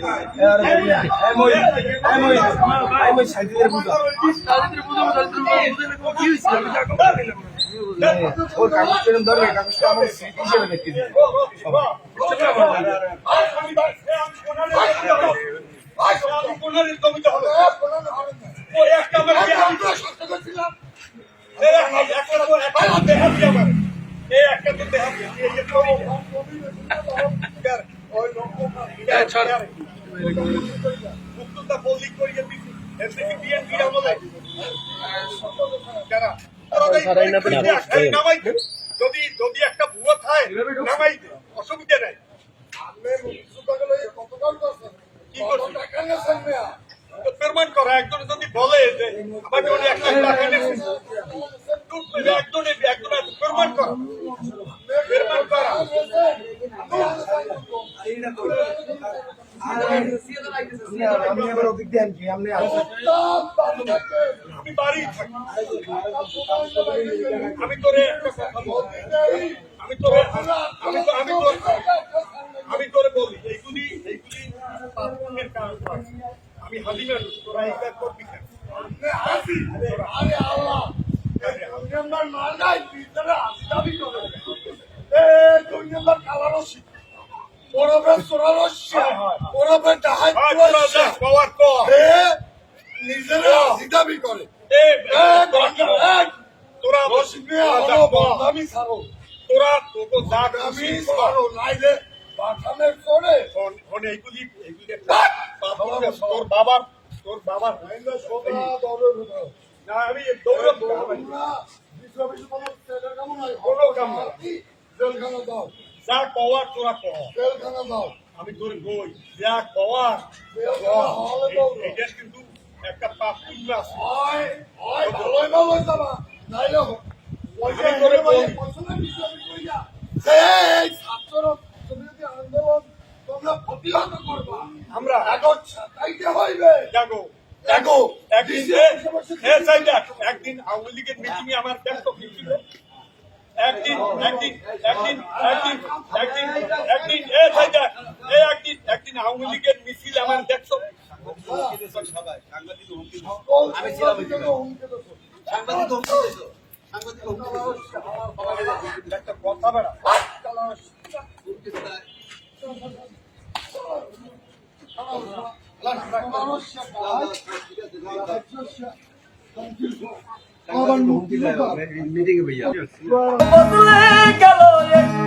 আমার বিয়ে আমি আমরা সত্য একটা যদি যদি একটা ভুয়া খায় নামাই অসুবিধা নাই প্রমাণ একজন যদি বলে যে আমাকে উনি এক লাখ টাকা নিয়েছে একজন একজন প্রমাণ করা প্রমাণ করা আমি বাড়ি থাকি আমি তোরে আমি তোরে আমি তো আমি বলি এইগুলি এইগুলি পাপের কাজ। আমি হাজি তোরা এই করবি কেন আরে আল্লাহ দুই নম্বর মাল নাই ভিতরে আসতাবি করে এ দুই নম্বর কালা রশি ওরফে সোনা রশি পাওয়ার কর। এ নিজেরা জিদাবি করে। এ, তোরা রশি মিয়া তোরা যা, হলো বদনামি ছাড়ো তোরা তোকে যা আমি। ছাড়ো নাইলে করে শোন, এইগুলি এইগুলি তোর বাবার তোর বাবার নাইলে সোনা দরে ভিতরে না আমি দৌড়াবো। না। বিশ্ব বিশ্ব কোনো ছেলের কাম নাই। কোনো কাম জেলখানা দাও। যা কওয়ার তোরা কর। জেলখানা দাও। আমি তোর বই। যা কওয়ার এটা কিন্তু একটা পুণ্য আছে। হয় হয় ভালোই ভালোই যাবা নাইলে পয়সা আমি তোরে হেরে ভাই বলি। পয়সা না বিশ্ব বিশ্ব কইয়া এই ছাত্র তুমি যদি আন্দোলন তোমরা প্রতিহত করবা আমরা এখন ছাতাইতে হইবে। জাগো দেখো একদিন একদিন আওয়ামী লীগের মিটিং এ আমার ব্যস্ত ছিল। একদিন একদিন একদিন একদিন একদিন একদিন এ সাইডা, আওয়ামী লীগের মিছিল আমার দেখছ? আমি ছিলাম হুমকে একটা কথা বেড়া। বদলে গেল এ আপন